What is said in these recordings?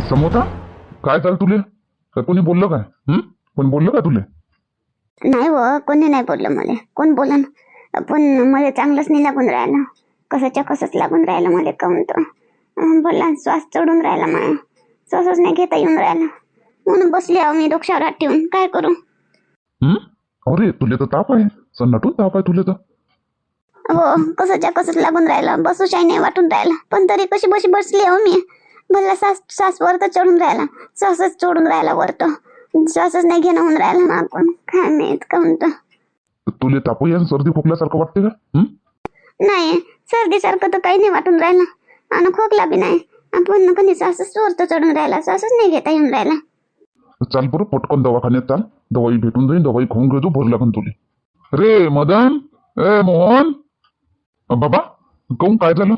समोता? काय चाल तुले? का कोणी बोललं काय? हं? कोणी बोललं का तुले? नाही व कोणी नाही बोललं मला. कोण बोलन? पण मला चांगलंच नाही लागून राहिलं. कसंच्या कसंच लागून राहिलं मला काऊन तर? अं, बोला श्वास चढून राहिला माया. श्वासच नाही घेता येऊन राहिला. म्हणून बसली आहो मी डोक्यावर हात ठेवून. काय करू? हं? अरे तुले तर ताप आहे. सन्नाटून ताप आहे तुले तर. हो कसंच्या कसंच लागून राहिलं? बसूशाही नाही वाटून राहिलं. पण तरी कशी बशी बसली आहो मी? भरला सास सास वर तर चढून राहिला. श्वासच चढून राहिला वर तर श्वासच नाही घेणं होऊन राहिला ना आपण. काय माहीत काऊन तर तुले ताप आणि सर्दी खोकल्यासारखं वाटते का? हं? नाही सर्दीसारखं तर काही नाही वाटून राहिलं. आणि खोकला बी नाही. आपण कधी श्वासच वर तर चढून राहिला. श्वासच नाही घेता येऊन राहिला. चाल बरं पटकन दवाखान्यात चाल. दवाई भेटून जाईन दवाई खाऊन घेतो भर लागन तुले. रे मदन! ए मोहन! अ, बाबा काऊन काय झालं?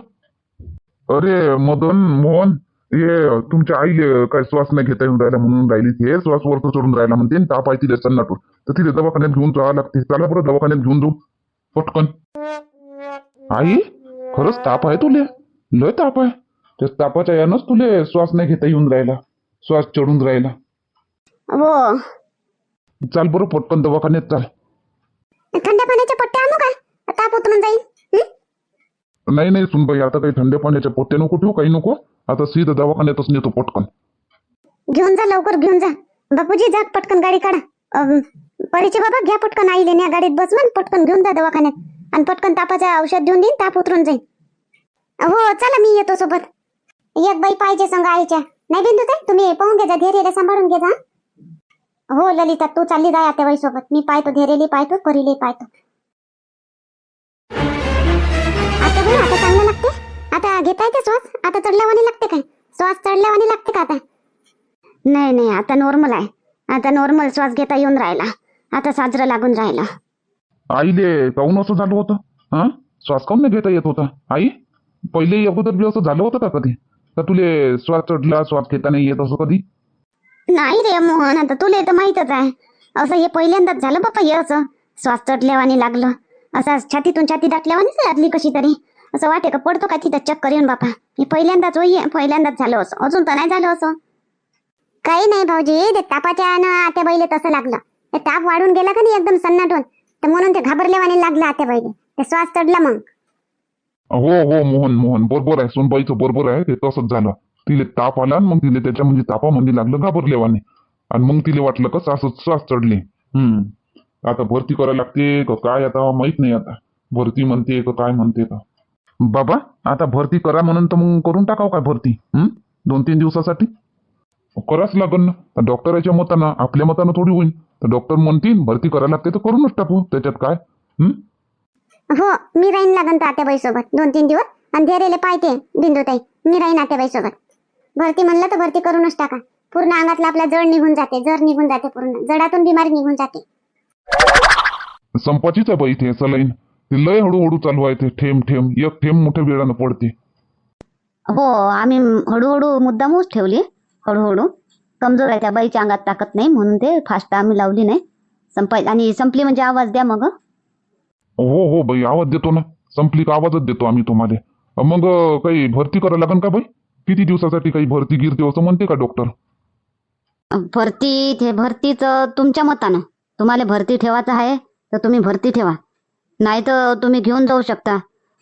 अरे मदन मोहन! हे तुमच्या आईले काय श्वास नाही घेता येऊन राहिला म्हणून राहिली ते श्वास वरती चढून राहिला म्हणते ताप आहे तिला सन्नाटून. तर तिला दवाखान्यात घेऊन जावं लागते. चला बरं दवाखान्यात घेऊन जाऊ. पटकन. आई खरंच ताप आहे तुले? लय ताप आहे. त्या तापाच्या यानंच तुले श्वास नाही घेता येऊन राहिला. श्वास चढून राहिला. हो चाल बरं पटकन दवाखान्यात चाल. थंड पाण्याच्या पट्ट्या आणू का? ताप उतरून जाईल हं? नाही नाही सुनबाई आता काही थंड पाण्याच्या पोट्या नको ठेवू काही नको. आता सीधा दवाखान्यातच नेतो पटकन. घेऊन जा लवकर घेऊन जा. बापूजी जा पटकन गाडी काढा. अं, परीचे बाबा घ्या पटकन आईले या गाडीत बसवा पटकन घेऊन जा दवाखान्यात. आणि पटकन तापाचं औषध देऊन देईन ताप उतरून जाईल हो चला मी येतो सोबत. एक बाई पाहिजे संग आईच्या. नाही बिंदू ताई तुम्ही पाहून घे जा धैर्याला सांभाळून घे जा. हो ललिता तू चालली जा त्या बाई सोबत मी पाहतो धैर्यली पाहतो परीले पाहतो. आता घेता येते श्वास आता चढल्यावानी लागते काय? श्वास चढल्यावानी लागते का आता? नाही नाही आता नॉर्मल आहे. आता नॉर्मल श्वास घेता येऊन राहिला. आता साजरं लागून राहिला. आईले काऊन असं झालं होतं? हा? श्वास काऊन नाही घेता येत होता? आई पहिले अगोदर बी असं झालं होतं का कधी? का तुले श्वास चढला श्वास घेता नाही येत असं कधी? नाही रे मोहन आता तुला तर माहीतच आहे. असं हे पहिल्यांदाच झालं बाप्पा हे असं. श्वास चढल्यावानी लागलं. असं छातीतून छाती दाटल्यावानीच लागली कशी तरी. असं वाटे का पडतो का तिथं चक्कर येऊन बापा? मी पहिल्यांदाच होई पहिल्यांदाच झालं असं. अजून तर नाही झालं असं. काही नाही भाऊजी ते तापाच्या आत्या बैले तसं लागलं. ते ताप वाढून गेला का नाही एकदम सन्नाटून? तर म्हणून ते घाबरल्यावानी लागलं आत्या बैले ते श्वास चढला मग. हो हो मोहन मोहन बरोबर आहे. सोनबाईचं बरोबर आहे. ते तसंच झालं. तिले ताप आला मग तिले त्याच्यामध्ये म्हणजे तापामध्ये लागलं घाबरलेवाने आणि मग तिले वाटलं का श्वास श्वास चढले. हम्म. आता भरती करायला लागते का काय आता? माहीत नाही आता. भरती म्हणते का काय म्हणते का? बाबा आता भरती करा म्हणून तर मग करून टाकाव काय भरती? दोन तीन दिवसासाठी? कराच लागन ना. डॉक्टराच्या मतानं आपल्या मतानं थोडी होईल तर डॉक्टर म्हणतील भरती करायला लागते तर करूनच टाकू. त्याच्यात काय? हो? मी राहीन लागन आत्याबाई सोबत दोन तीन दिवस. आणि धैर्याला पाहते बिंदुताई. मी राहीन आत्याबाई सोबत भरती म्हणलं तर भरती करूनच टाका. पूर्ण अंगातला आपला जड निघून जाते जड निघून जाते पूर्ण. जडातून बिमारी निघून जाते. संपाचीच आहे बाई ते सलाईन. ते लय हळूहळू चालू आहे ते ठेम ठेम एक ठेम मोठ्या वेळानं पडते. हो आम्ही हळूहळू मुद्दामच ठेवली हळूहळू. कमजोर आहे त्या बाईच्या अंगात ताकद नाही म्हणून ते फास्ट आम्ही लावली नाही. संपाय आणि संपली म्हणजे आवाज द्या मग. हं. हो बाई आवाज देतो ना. संपली का आवाजच देतो आम्ही तुम्हाला. मग काही भरती करायला लागन का बाई? किती दिवसासाठी काही भरती गिरते असं म्हणते का डॉक्टर भरती ते भरतीचं तुमच्या मतानं. तुम्हाला भरती ठेवायचं आहे तर तुम्ही भरती ठेवा. नाही तर तुम्ही घेऊन जाऊ शकता.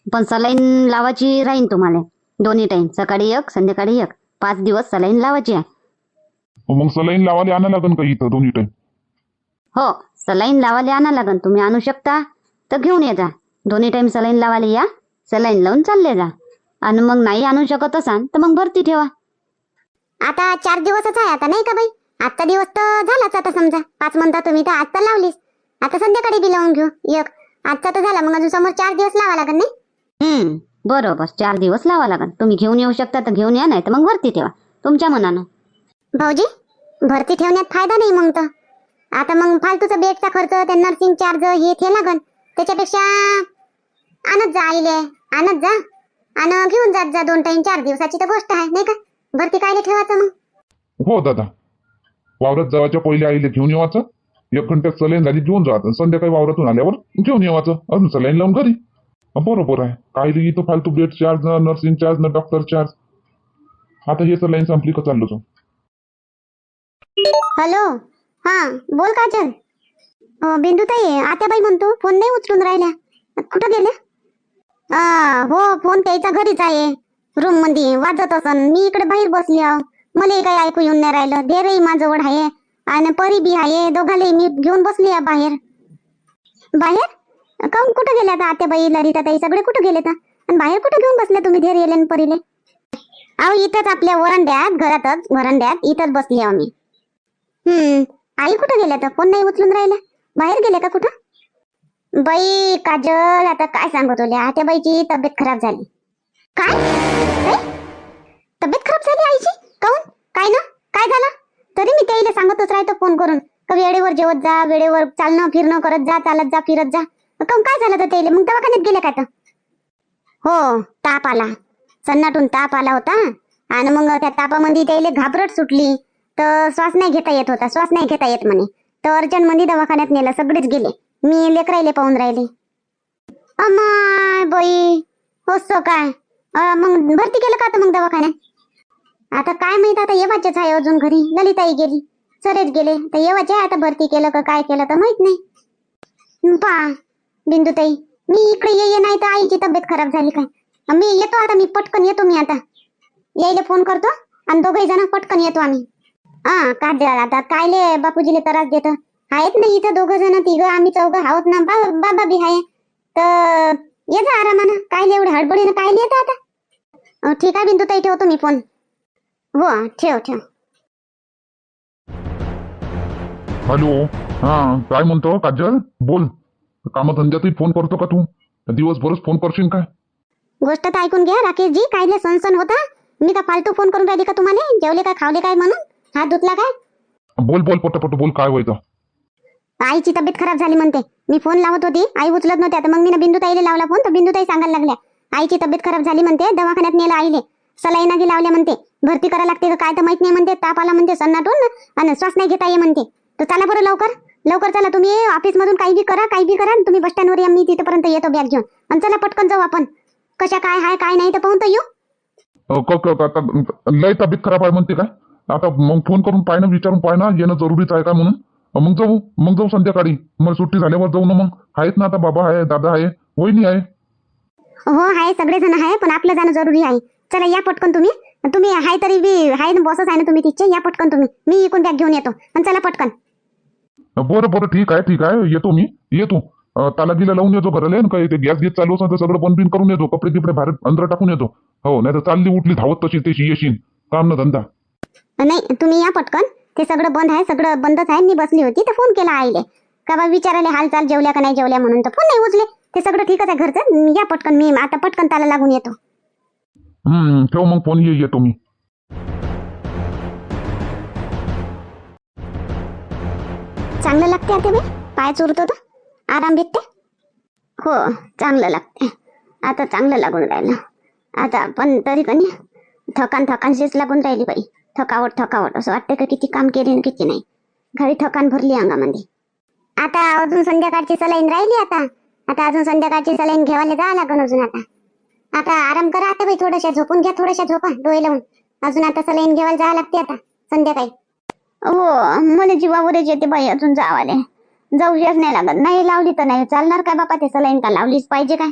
पण सलाईन लावायची राहीन तुम्हाला. दोन्ही टाईम सकाळी एक संध्याकाळी एक. पाच दिवस सलाईन लावायची आहे. मग सलाईन लावायला आणा लागन का इथं दोन्ही टाइम हो सलाईन लावायला आणा लागन. तुम्ही आणू शकता. तर घेऊन ये जा. दोन्ही टाईम सलाईन लावायला या. सलाईन लावून चालले जा. आणि मग नाही आणू शकत असाल तर मग भरती ठेवा. आता चार दिवसच आहे आता नाही का बाई? आजचा दिवस तर झालाच आता समजा. पाच म्हणता तुम्ही तर आज तर लावलीस. आता संध्याकाळी बी लावून घेऊ. एक. आजचा तर झाला मग अजून समोर चार दिवस लावा लागेल नाही? हम्म बरोबर चार दिवस लावा लागन. तुम्ही घेऊन येऊ शकता तर घेऊन या नाही तर मग भरती ठेवा तुमच्या मनानं. भाऊजी भरती ठेवण्यात फायदा नाही मग तर. आता मग फालतूचा बेडचा खर्च ते नर्सिंग चार्ज हे ते लागन. त्याच्यापेक्षा आणत जा आईले आणत जा. आणि घेऊन जात जा दोन टाइम चार दिवसाची तर गोष्ट आहे नाही का? भरती कायले ठेवायचं मग? हो दादा. वावरात जावाच्या पहिले आईले घेऊन येवाचं. एक घंट्यात सलाईन झाली घेऊन जायचं संध्याकाळी वावरातून आल्यावर घेऊन येवाचं अजून सलाईन लावून घरी. बरोबर आहे. काय इथं फालतू बेड चार्ज न नर्सिंग चार्ज न डॉक्टर चार्ज आता हे सलाईन संपली का चाललो तो हॅलो. हा बोल काजल. अं, आता आत्याबाई म्हणतो फोन नाही उचलून राहिल्या कुठं गेल्या? हो फोन त्याचा घरीच आहे. रूममध्ये वाजत असन. मी इकडे बाहेर बसली मला काही ऐकू येऊन नाही राहिलं. धेरही माझ्याजवळ आहे. आणि परी बी आहे दोघाले मी घेऊन बसली आहे बाहेर. बाहेर? काऊन कुठं गेल्या आता आत्याबाई ललिताताई सगळे कुठं गेले तर आणि बाहेर कुठं घेऊन बसले तुम्ही धेर येले परीले? अहो इथंच आपल्या वरांड्यात घरातच वरांड्यात इथंच बसली आहो मी हम्म आई कुठं गेल्या तर? फोन नाही उचलून राहिला? बाहेर गेले का कुठं? बाई काजल आता काय सांगत तुला? आत्याबाईची तब्येत खराब झाली. काय? तब्येत खराब झाली आईची? काऊन काय ना? काय झालं? तरी मी त्याला सांगतच राहतो फोन करून. का वेळेवर जेवत जा वेळेवर चालणं फिरणं करत जा चालत जा फिरत जा. काऊन काय झालं तर त्याला मग दवाखान्यात गेले का तर? हो ताप आला. सन्नाटून ताप आला होता. आणि मग त्या तापामध्ये त्याला घाबरट सुटली. तर श्वास नाही घेता येत होता. श्वास नाही घेता येत म्हणे. तर अर्जंटमध्ये दवाखान्यात नेलं. सगळेच गेले. मी लेकरायले पाहून राहिले. अमाय बाई असं काय? मग भरती केलं का तर मग दवाखान्यात? आता काय माहीत आता येवाचेच आहे अजून घरी. ललिताई गेली. सरेच गेले. तर येवाचे आता भरती केलं का काय केलं तर माहीत नाही. पा बिंदुताई. मी इकडे ये ये नाही तर आईची तब्येत खराब झाली काय? मी येतो आता मी पटकन येतो मी आता. यायला फोन करतो आणि दोघही जण पटकन येतो आम्ही. हा काजल आता कायले बापूजीले त्रास देत? आहेत ना इथं दोघ जण तिघं आम्ही चौघं आहोत ना. बा बाबा बी आहे. तर ये जा आरामानं. कायले एवढं हडबडीनं कायले येतं आता? ठीक आहे बिंदुताई ठेवतो मी फोन. हो ठेव ठेव हॅलो. हा काय म्हणतो? काजल बोल. कामधंद्यातही फोन करतो का तू? दिवसभरच फोन करशील काय? गोष्ट तर ऐकून घ्या राकेशजी. कायले सनसन होता? मी का फालतू फोन करून राहिली का तुम्हाला? जेवले काय खावले काय म्हणून? हात धुतला काय? बोल बोल पटपट बोल काय व्हायचं? आईची तब्येत खराब झाली म्हणते. मी फोन लावत होती. आई उचलत नव्हत्या. तर मग मी बिंदू ताईला लावला फोन. तर बिंदू ताई सांगायला लागल्या. आईची तब्येत खराब झाली म्हणते. दवाखान्यात नेलं आईले. सलाईनागी लावल्या म्हणते. भरती करा लागते का काय तर माहीत नाही म्हणते ताप आला म्हणते सन्नाटून आणि श्वास नाही घेता ये म्हणते. तर चला बरं लवकर. लवकर चला तुम्ही ऑफिस मधून काही बी करा काही बी करा तुम्ही बस स्टँडवर या मी तिथपर्यंत येतो बॅग घेऊन. आणि चला पटकन जाऊ आपण. कशा काय हाय काय नाही तर पाहून तर येऊ. आता लय तब्येत खराब आहे म्हणते काय? आता मग फोन करून ना विचारून ना येणं जरुरीच आहे का म्हणून? मग जाऊ मग जाऊ संध्याकाळी. मग सुट्टी झाल्यावर जाऊ ना मग. आहेत ना आता बाबा आहे दादा आहे वहिनी आहे. हो आहे सगळेजण आहे पण आपलं जाणं जरुरी आहे. चला या पटकन तुम्ही. तुम्ही हाय तरी बी हाय ना बॉसच आहे ना तुम्ही तिथे या पटकन तुम्ही. मी इकून बॅग घेऊन येतो. आणि चला पटकन. बरं बरं ठीक आहे ठीक आहे. येतो मी. येतो. ताला गिला लावून येतो घराला आणि काही ते गॅस गॅस चालू असं सगळं बंद बिन करून येतो. कपडे गिपडे बाहेर अंदर टाकून येतो. हो नाही तर चालली उठली धावत तशी तशी येशील काम ना धंदा. नाही तुम्ही या पटकन. ते सगळं बंद आहे सगळं बंदच आहे. मी बसली होती तर फोन केला आईले. का बा विचारायला हालचाल जेवल्या का नाही जेवल्या म्हणून तर फोन नाही उचले ते सगळं ठीकच आहे घरचं. या पटकन मी आता पटकन ताला लागून येतो. हम्म ठेव मग फोन ये येतो मी. चांगलं लागते आता बाई पाय चुरतो तर? आराम भेटते? हो चांगलं लागते. आता चांगलं लागून राहिलं. आता पण तरी पण थकान थकानशीच लागून राहिली बाई. थकावट थकावट. असं वाटतं का किती काम केले ना किती नाही. घरी थकान भरली अंगामध्ये. आता अजून संध्याकाळची सलाईन राहिली आता. आता अजून संध्याकाळची सलाईन घ्यायला जावं लागून अजून आता. आता आराम करा आता बाई थोड्याशा झोपून घ्या थोड्याशा झोपा डोळे लावून. अजून आता सलाईन घ्यायला जावं लागते आता संध्याकाळी. हो मला जीवावरच येते बाई अजून जावाले जाऊयाच नाही लागत. नाही लावली तर नाही. चालणार काय बापा ते सलाईन का लावलीच पाहिजे काय?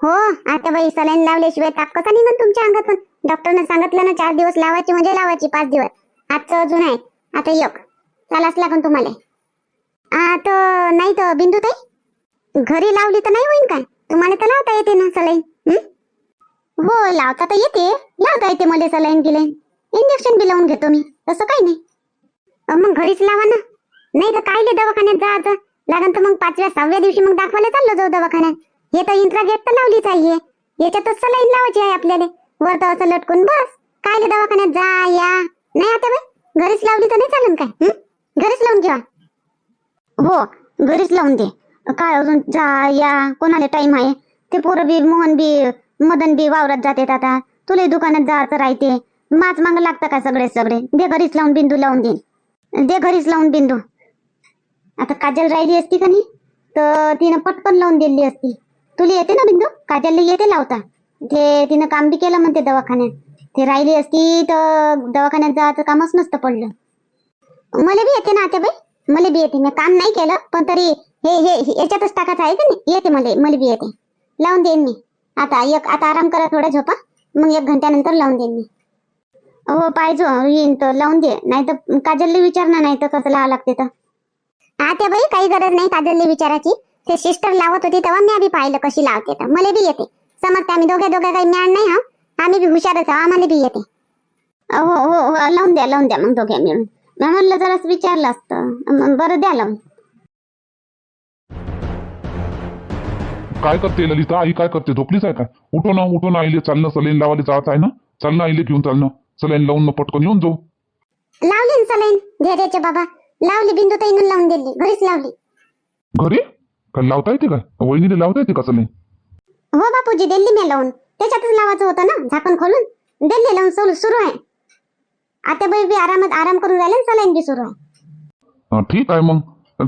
हो आता बाई सलाईन लावल्याशिवाय ताप कसा निघत तुमच्या अंगात पण डॉक्टरने सांगितलं ना चार दिवस लावायची म्हणजे लावायची पाच दिवस. आजचं अजून आहे. आता एक. चालाच लागन तुम्हाला. आता नाही तर बिंदू ताई घरी लावली तर नाही होईल काय? तुम्हाला तर लावता येते ना सलाईन? हो? लावता तर येते. लावता येते मला सलाईन गिलाईन. इंजेक्शन बी लावून घेतो मी. तसं काही नाही. मग घरीच लावा ना. नाही तर कायले दवाखान्यात जायचं? लागन तर मग पाचव्या सहाव्या दिवशी मग दाखवायला चाललो जाऊ दवाखान्यात. हे तर इंट्रा गेट तर लावलीच आहे. याच्यातच सलाईन लावायची आहे आपल्याला. वर तर असं लटकून बस. कायले दवाखान्यात जा या. नाही आता बाई घरीच लावली तर नाही चालेल काय? घरीच लावून घ्या हो घरीच लावून दे. काय अजून जा या. कोणाला टाइम आहे? ते पोरं बी मोहन बी मदन बी वावरात जाते आता. तुला दुकानात जायचं राहते. माच माग लागतं का सगळे सगळे? दे घरीच लावून बिंदू लावून देईन दे घरीच लावून बिंदू. आता काजल राहिली असती का नाही? तर तिनं पटकन लावून दिली असती. तुला येते ना बिंदू? काजलला येते लावता. ते तिनं काम बी केलं म्हणते दवाखान्यात. ते राहिली असती तर दवाखान्यात जायचं कामच नसतं पडलं. मला बी येते ना आता बाई. मला बी येते. मी काम नाही केलं पण तरी हे हे हे- याच्यातच टाकायचं आहे का नाही? येते मला मला बी येते. लावून देईन मी. आता एक आता आराम करा थोडा झोपा. मग एक घंट्यानंतर लावून देईन मी. हो पाहिजो येईन तर लावून दे. नाही तर काजलले विचारणार नाही तर कसं लावा लागते तर. आता बाई काही गरज नाही काजलले विचारायची. ते सिस्टर लावत होती तेव्हा मी बी पाहिलं कशी लावते तर. मला बी येते. समजते आम्ही दोघे दोघे काही ज्ञान नाही हा. आम्ही बी हुशारच आम्हाला बी येते. हो हो हो लावून द्या लावून द्या मग दोघे मिळून. मी म्हणलं जरा विचारलं असतं. बरं द्या लावून. काय करते ललिता? आई काय करते? झोपलीच आहे काय उठो ना उठो ना आईले चालणं सलेन लावायला जायचं आहे ना? चाल ना आईले घेऊन चालणं. सलेन लावून पटकन येऊन जाऊ. लावली ना सलाईन धैर्याच्या बाबा. लावली बिंदू ताईनं लावून दिली. घरीच लावली. घरी? काय लावता येते काय वहिनीला लावता येते का सलेन? हो बापूजी दिल्ली मी लावून. त्याच्यातच लावायचं होतं ना झाकण खोलून. दिल्ली लावून सुरू सुरू आहे. आता बाई बी आरामात आराम करून राहिले सलाईन बी सुरू आहे. हा, ठीक आहे मग.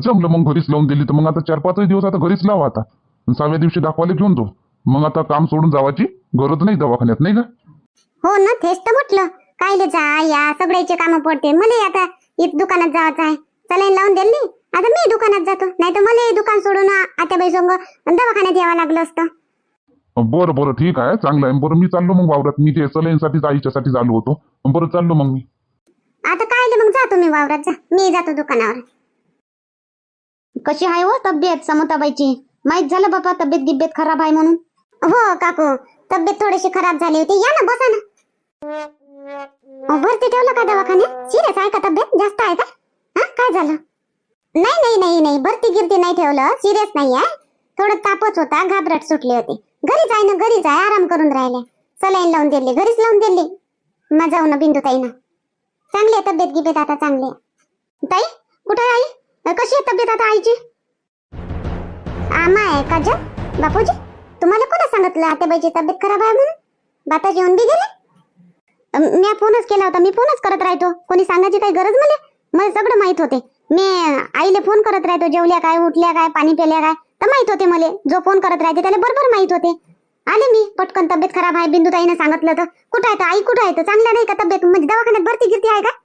जमलं मग घरीच लावून दिली तर मग आता चार पाचही दिवस आता घरीच लावा आता. सहाव्या दिवशी दाखवायला घेऊन जाऊ. मग आता काम सोडून जावाची गरज नाही दवाखान्यात नाही का? हो ना तेच तर म्हटलं. कायले जा या सगळ्याचे कामं पडते. मला आता इथं दुकानात जायचं आहे. सलाईन लावून दिली आता मी दुकानात जातो. नाही तर मला दुकान सोडून आत्याबाई संग दवाखान्यात यावं लागलं असतं. बरं बरं ठीक आहे. चांगलं आहे. बरं मी चाललो मग वावरात. मी ते सलेनसाठीच आईच्यासाठी चालू होतो. बरं चाललो मग मी. आता काय मग जा तुम्ही वावरात. जा. मी जातो दुकानावर. कशी आहे हो तब्येत समताबाईची? माहीत झालं बाबा तब्येत गिब्येत खराब आहे म्हणून. हो काकू तब्येत थोडीशी खराब झाली होती. या ना बसा ना. भरती ठेवलं का दवाखान्यात? सिरियस आहे का तब्येत? जास्त आहे का? हा काय झालं? नाही नाही नाही नाही. भरती गिरती नाही ठेवलं. सिरियस नाही आहे. थोडं तापच होता. घाबरट सुटली होती. घरीच आहे ना घरीच आहे. आराम करून राहिले. सलाईन लावून दिली. घरीच लावून दिली. मग जाऊ ना बिंदू ताईनं. चांगली आहे तब्येत गिबेत आता चांगली आहे. ताई कुठे आई? कशी आहे तब्येत आता आईची? आमा आहे का जग बापूजी तुम्हाला कोणा सांगितलं आत्याबाईची तब्येत खराब आहे म्हणून? बाता जेवण बी गेले? मी फोनच केला होता मी फोनच करत राहतो. कोणी सांगायची काही गरज मला? मला सगळं माहीत होते. मी आईले फोन करत राहतो जेवल्या काय उठल्या काय पाणी पिल्या काय तर माहीत होते मला. जो फोन करत राहते त्याला बरोबर माहीत होते. आले मी पटकन तब्येत खराब आहे बिंदुताईनं सांगितलं तर कुठं आहे तर आई? कुठं आहे तर चांगलं नाही का तब्येत? म्हणजे दवाखान्यात भरती गिरती आहे का?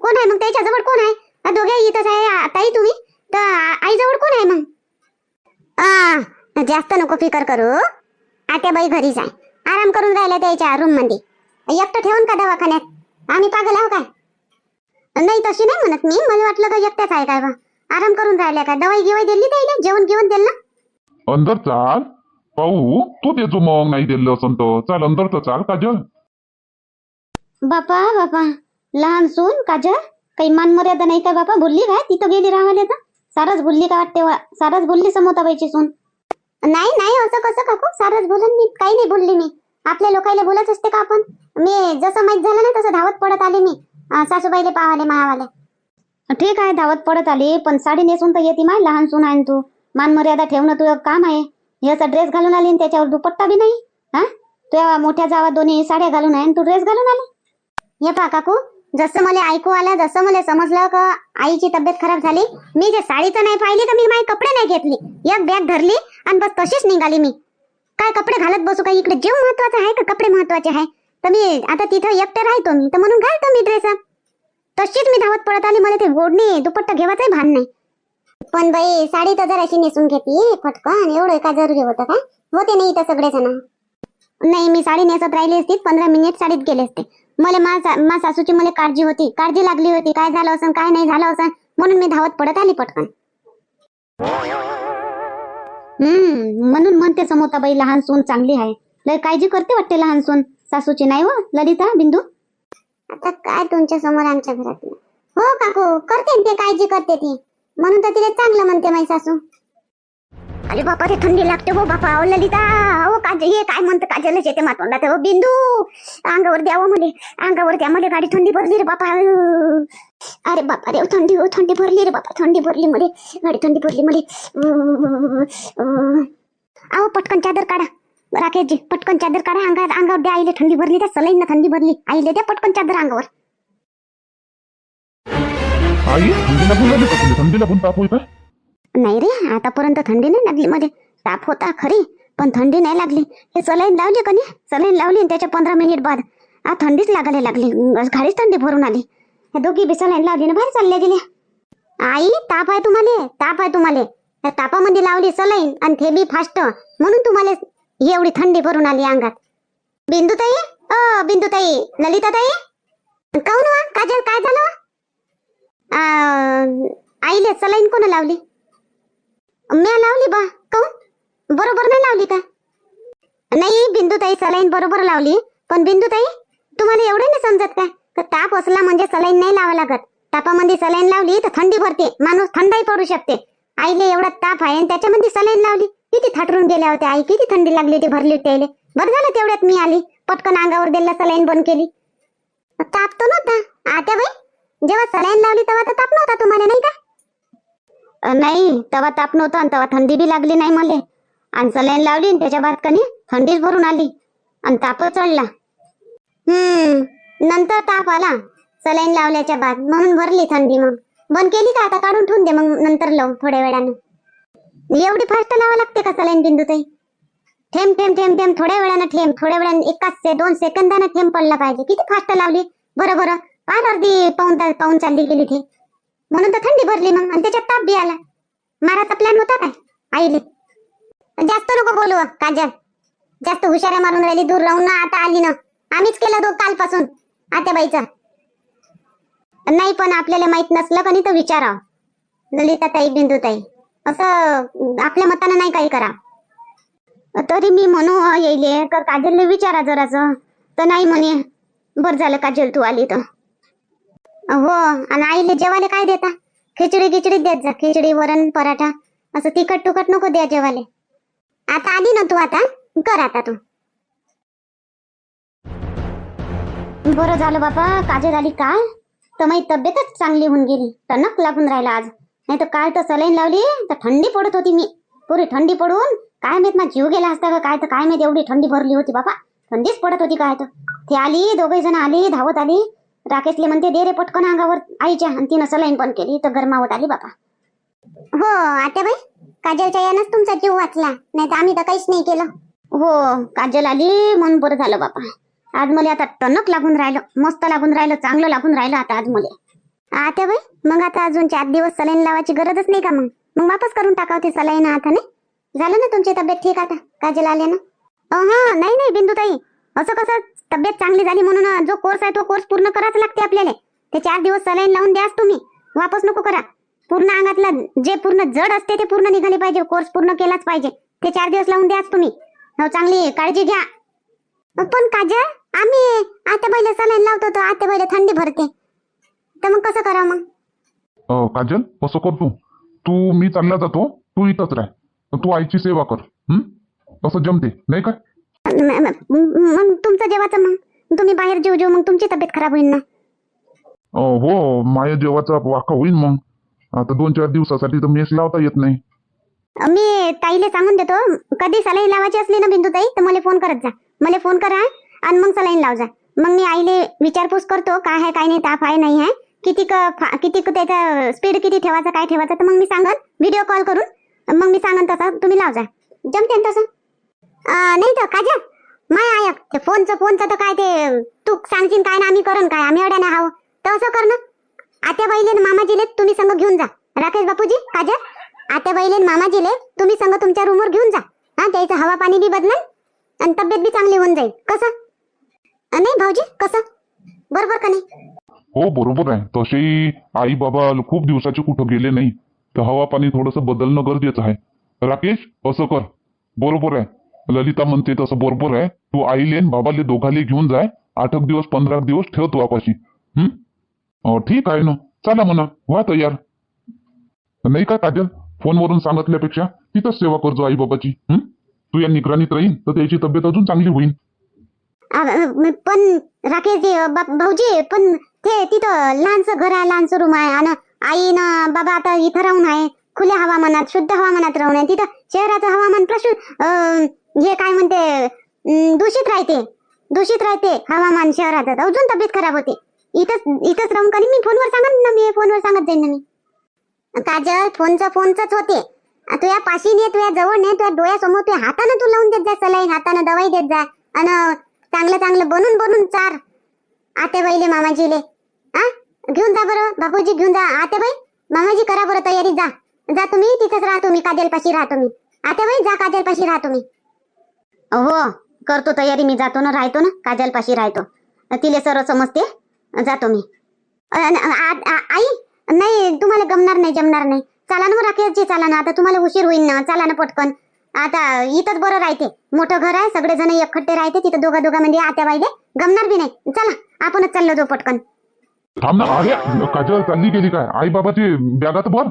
कोण आहे मग? त्याच्याजवळ कोण आहे? दोघे इथंच आहे ताई तुम्ही? तर आईजवळ कोण आहे मग? आ, जास्त नको फिकर करू. आत्याबाई घरीच आहे. आराम करून राहिल्या त्याच्या रूममध्ये. एकटं ठेवून का दवाखान्यात? आम्ही पागल आहो काय? नाही तशी नाही म्हणत मी. मला वाटलं का एकट्याच आहे काय बा? आराम करून राहिल्या काय? दवाई गिवाई दिली त्याला जेवण घेऊन दिलं ना? अंदर चाल. पाहू तू देतो मग. नाही दिलं असं तर. चाल अंदर तर चाल काजल. बापा बापा. लहान सून काजल. काही मान मर्यादा नाही का बापा? बोलली काय? तिथं गेली राहायला तर? सारच बोलली का वाटते वा? सारच बोलली समोताबाईची सून. नाही नाही असं कसं काकू? सारच बोलून मी काही नाही बोलली मी. आपल्या लोकायला बोलत असते का आपण? मी जसं माहीत झालं ना तसं धावत पडत आले मी. सासूबाईले पावाले मावाले ठीक आहे धावत पडत आली पण साडी नेसून तर येते माय लहान सून आहे तू. मान मर्यादा ठेवणं तुझं काम आहे. हे असा ड्रेस घालून आली आणि त्याच्यावर दुपट्टा बी नाही. हा? तुझ्या मोठ्या जावा दोन्ही साड्या घालून आहे आणि तू ड्रेस घालून आली? हे पहा काकू जसं मला ऐकू आलं जसं मला समजलं का आईची तब्येत खराब झाली मी जे साडीचं नाही पाहिली तर मी माझे कपडे नाही घेतली. एक बॅग धरली आणि बस तशीच निघाली मी. काय कपडे घालत बसू? काय इकडे जीव महत्त्वाचा आहे का? कपडे महत्त्वाचे आहे. तर मी आता तिथं एकटे राहतो मी. तर म्हणून घालतो मी ड्रेस तशीच मी धावत पडत आली. मला ते ओढणी दुपट्टा घेवायचंही भान नाही. पण बाई साडी तर जराशी नेसून घेतली फटकन एवढं काय जरुरी होतं का होते नाही इथं सगळेजण. नाही मी साडी नेसत राहिली असती. पंधरा मिनिट साडीत गेले असते. मला मा सासूची मला काळजी होती. काळजी लागली होती. काय झालं असं काय नाही झालं असं. म्हणून मी धावत पडत आली पटकन. हम्म म्हणून म्हणते समोताबाई लहान सून चांगली आहे. लय काळजी करते वाटते लहान सून. सासूची नाही व ललिता बिंदू? आता काय तुमच्यासमोर आमच्या घरात? हो काकू करते ते काळजी करते ती. म्हणून तर तिला चांगलं म्हणते माझी सासू. अरे बापा रे थंडी लागते हो बापा ओ ललिता हो काज हे काय म्हणतं काजलच येते मातोंडात हो बिंदू अंगावर द्यावं म्हणे अंगावर द्या मध्ये गाडी थंडी भरली रे बापा अरे बापा रे थंडी हो थंडी भरली रे बापा थंडी भरली म्हणे गाडी थंडी भरली म्हणे अहो पटकन चादर काढा राकेशजी पटकन चादर काढा अंगावर अंगावर द्या आईले थंडी भरली त्या सलाईन थंडी भरली आईले द्या पटकन चादर अंगावर आई थंडीला लागून ताप नाही रे आतापर्यंत थंडी नाही लागली. मध्ये ताप होता खरी पण थंडी नाही लागली. हे सलाईन लावली का नाही? सलाईन लावली आणि त्याच्या पंधरा मिनिट बाद आ थंडीच लागायला लागली. घाडीच थंडी भरून आली. हे दोघी बी सलाईन लावली ना बाहेर चालल्या गेले आई ताप आहे तुम्हाला ताप आहे तुम्हाला. तापामध्ये लावली सलाईन आणि ते बी फास्ट. म्हणून तुम्हाला एवढी थंडी भरून आली अंगात. बिंदुताई? अ बिंदुताई ललिताताई? काऊन वा? काजल काय झालं? आईले सलाईन कोण लावली? म्या लावली बा. काऊन बरोबर नाही लावली का? नाही बिंदूताई सलाईन बरोबर लावली. पण बिंदूताई तुम्हाला एवढे नाही समजत काय का ताप असला म्हणजे सलाईन नाही लावा लागत. तापामध्ये सलाईन लावली तर थंडी भरते. माणूस थंडही पडू शकते. आईले एवढा ताप आहे आणि त्याच्यामध्ये सलाईन लावली. किती थाटरून गेल्या होत्या आई. किती थंडी लागली होती भरली होती आईले. बरं झालं तेवढ्यात मी आली. पटकन अंगावर दिला सलाईन बंद केली. ताप तर नव्हता. आता बाई जेव्हा सलाईन लावली तेव्हा तर ताप नव्हता तुम्हाला नाही का? नाही तेव्हा ताप नव्हता आणि तेव्हा थंडी बी लागली नाही मला. आणि सलाईन लावली आणि त्याच्या बाद कनी थंडीच भरून आली आणि ताप चढला हम्म नंतर ताप आला. सलाईन लावल्याच्या बाद म्हणून भरली थंडी मग. बंद केली का आता? काढून ठेवून दे मग नंतर लावून थोड्या वेळानं. एवढी फास्ट लावा लागते का सलाईन बिंदुताई थेंब थेंब थेंब थेंब थोड्या वेळानं थेंब थोड्या वेळानं एकाच से दोन सेकंदानं थेंब पडला पाहिजे. किती फास्ट लावली? बरं बरं. फार अर्धी पाहून पाहून चालली गेली ती. म्हणून तर थंडी भरली मग आणि त्याच्यात ताप बी आला. माराचा प्लॅन होता काय? आईले. जास्त नको बोलू काजल. जास्त हुशाऱ्या मारून राहिली दूर राहून ना आता आली ना. आम्हीच केलं तो कालपासून आत्याबाईचा. नाही पण आपल्याला माहीत नसलं पण इथं तर विचारा ललिता ताई बिंदू ताई असं आपल्या मतानं नाही काही करा तरी मी म्हणू येईल येईले काजलने विचारा जरासं. तर नाही म्हणे बर झालं काजल तू आली तर. हो आणि आईले जेवायला काय देता? खिचडी खिचडी देत जा खिचडी वरण पराठा असं तिखट तुखट नको द्या जेवाले आता आली ना तू आता? कर आता तू. बरं झालं बाबा काजे झाली काय तर माझी तब्येतच चांगली होऊन गेली. टणक लागून राहिला आज. नाही तर काल तर सलाईन लावली तर थंडी पडत होती मी. पुरी थंडी पडून काय माहीत माझा जीव गेला असता का काय तर काय माहीत एवढी थंडी भरली होती बाबा थंडीच पडत होती काय तर. ती आली दोघे जण आली धावत आली. राकेशले म्हणते दे रे पटकन अंगावर. आईच्या आणि तिनं सलाईन पण केली तर गरमावत आली बाबा हो आत्याबाई काजलच्या यानंच तुमचा जीव वाचला नाही तर आम्ही तर काहीच नाही केलं. हो काजल आली म्हणून बरं झालं बाबा आज मला आता टणक लागून राहिलं मस्त लागून राहिलं चांगलं लागून राहिलं आता आज मला आता बाई मग आता अजून चार दिवस सलाईन लावायची गरजच नाही का मग? मग वापस करून टाकाव ते सलाईन आता नाही? झालं ना तुमची तब्येत ठीक आता काजल आले ना हा नाही नाही बिंदुताई. असं कसं तब्येत चांगली झाली म्हणून जो कोर्स आहे तो कोर्स पूर्ण करायचा लागते आपल्याला. ते चार दिवस सलाईन लावून द्याच तुम्ही. वापस नको करा. पूर्ण अंगातलं जे पूर्ण जड असते ते पूर्ण निघाले पाहिजे. कोर्स पूर्ण केलाच पाहिजे. ते चार दिवस लावून द्याच तुम्ही. चांगली काळजी घ्या. पण काजल आम्ही आता पहिले सलाईन लावतो तर आता पहिले थंडी भरते. तर मग कसं करा मग? काजल कसं कर तू तू मी चालला जातो. तू इथंच राह. तू आईची सेवा कर. असं जमते. नाही काय मग तुमचं जेवाचं मग? तुम्ही बाहेर जेव जेव मग तुमची तब्येत खराब होईल ना. हो माया जेवाचा वाका होईन मग. आता दोन चार दिवसासाठी तर मेस लावता येत नाही. मी ताईले सांगून देतो कधी सलाईन लावायची असली ना बिंदू ताई तर मला फोन करत जा. मला फोन करा आणि मग सलाईन लाव जा. मग मी आईले विचारपूस करतो काय आहे काय नाही ताप आहे नाही आहे. किती किती त्याचा स्पीड किती ठेवायचा काय ठेवायचं तर मग मी सांगन. व्हिडिओ कॉल करून मग मी सांगन तसं तुम्ही लाव जा. जमते तसं? नाही तर काजा माय आयक ते फोनचं फोनचं तर काय ते तू सांगशील काय ना आम्ही करण काय? आम्ही अड्याने हाव. तर असं कर ना. आत्या बाईले मामाजीले तुम्ही संग घेऊन जा. राकेश बापूजी काजा आत्या बाईले मामाजीले तुम्ही संग तुमच्या रूमवर घेऊन जा. हा त्याचं हवा पाणी बी बदलेल आणि तब्येत बी चांगली होऊन जाईल. कसं? नाही भाऊजी कसं? बरोबर का नाही? हो बरोबर आहे. तसेही आई बाबा खूप दिवसाचे कुठं गेले नाही. तर हवा पाणी थोडंसं बदलणं गरजेचं आहे. राकेश असं कर. बरोबर आहे. ललिता म्हणते तसं बरोबर आहे. तू आईले न बाबाले दोघाले घेऊन जाय. आठ एक दिवस पंधरा दिवस दिवस ठेवतो आपाशी. हम्म ठीक आहे ना. चला म्हणा. व्हा तयार. नाही का काजल? फोनवरून सांगितल्यापेक्षा तिथंच सेवा करजो आई बाबाची हम्म तू या निगराणीत राहील तर त्याची तब्येत अजून चांगली होईल पण राकेश भाऊजी पण ते तिथं लहानसं घर आहे लहानसं रूम आहे. आणि आई ना बाबा आता इथं राहून आहे. खुल्या हवामानात शुद्ध हवामानात राहून आहे. तिथं शहराचं हवामान प्रशु अं, हे काय म्हणते? दूषित राहते. दूषित राहते. हवामान शहरात अजून तब्येत खराब होते. इथंच इथंच राहून कधी मी फोनवर सांगत ना मी फोनवर सांगत जाईन ना मी. काजल फोनचं फोनचंच होते. आ, तुझ्या पाशी ने तुझ्या जवळ ने तुझ्या डोळ्यासमोर तुझ्या हातानं तू लावून देत जा सलाईन हातानं दवाई देत जा. अन चांगलं चांगलं बनून बनून चार. आत्याबाईले मामाजीले. आ? घेऊन जा बरं. बापूजी घेऊन जा. आत्याबाई मामाजी करा बरं तयारी जा. जा तुम्ही तिथंच राहतो मी तुम्ही. राहतो मी आते आत्याबाई जा काजलपाशी राहतो मी हो करतो तयारी. मी जातो ना राहतो ना काजलपाशी राहतो. तिले सर्व समजते. जातो मी. आई नाही तुम्हाला गमणार नाही जमणार नाही. चला ना राकेशजी चला ना. आता तुम्हाला उशीर होईल ना. चला ना पटकन. आता इथंच बरं राहते. मोठं घर आहे सगळे जण एकखट्टे राहते. तिथं दोघा दोघा म्हणजे आत्या बाईले गमणार बी नाही. चला आपणच चाललो जाऊ पटकन. थांब ना. अरे काजल चालली गेली काय? आई बाबाची बॅगात भर.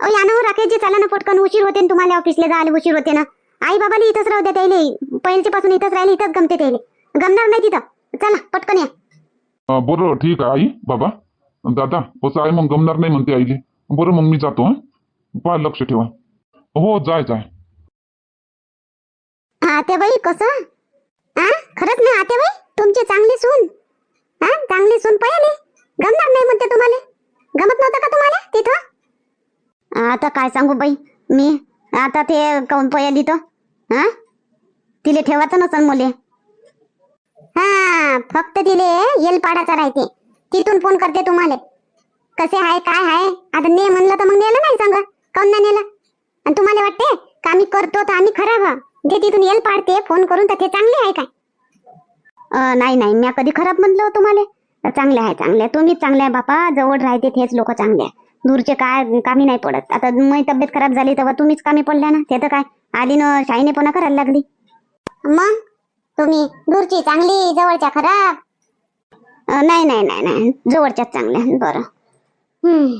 या ना हो, राकेशजी चला ना पटकन. उशीर होते ना तुम्हाला ऑफिसला जायला उशीर होते ना. आई बाबाला इथंच राहू द्या त्याले पहिलच्या पासून इथंच राहिले इथंच गमते त्याले गमणार नाही तिथं. चला पटकन या. बरं ठीक आहे आई बाबा. दादा कसं आहे मग गमणार नाही म्हणते आईले. बरं मग मी जातो पहा लक्ष ठेवा. हो जाय जाय. आत्याबाई कसं? हा खरंच ना आत्याबाई? तुमची चांगली सून. हा चांगली सून पहिले. गमणार नाही म्हणते तुम्हाला. गमत नव्हतं का तुम्हाला तिथं? आता काय सांगू बाई? मी आता ते काऊन पयाली तर हा? तिले ठेवायचं नसन मुले. हा फक्त तिले येल पाडाचा राहते. तिथून फोन करते तुम्हाला. कसे आहे काय आहे? आता ने म्हणलं तर मग नेलं नाही सांग. काऊन नाही नेलं? आणि तुम्हाला वाटते का आम्ही करतो तर आम्ही खराब जे तिथून येल पाडते फोन करून तर ते चांगले आहे काय? नाही नाही. मी कधी खराब म्हणलं हो तुम्हाला? चांगले आहे चांगले आहे. तुम्हीच चांगले आहे बापा. जवळ राहते तेच लोक चांगले आहे. दूरचे काय कामी नाही पडत. आता माझी तब्येत खराब झाली तेव्हा तुम्हीच कामी पडल्या ना? ते तर काय? आली न शाईनेपणा करायला लागली. मग? तुम्ही दूरची चांगली जवळच्या खराब? नाही नाही नाही नाही. जवळच्याच चांगल्या. बरं. हम्म.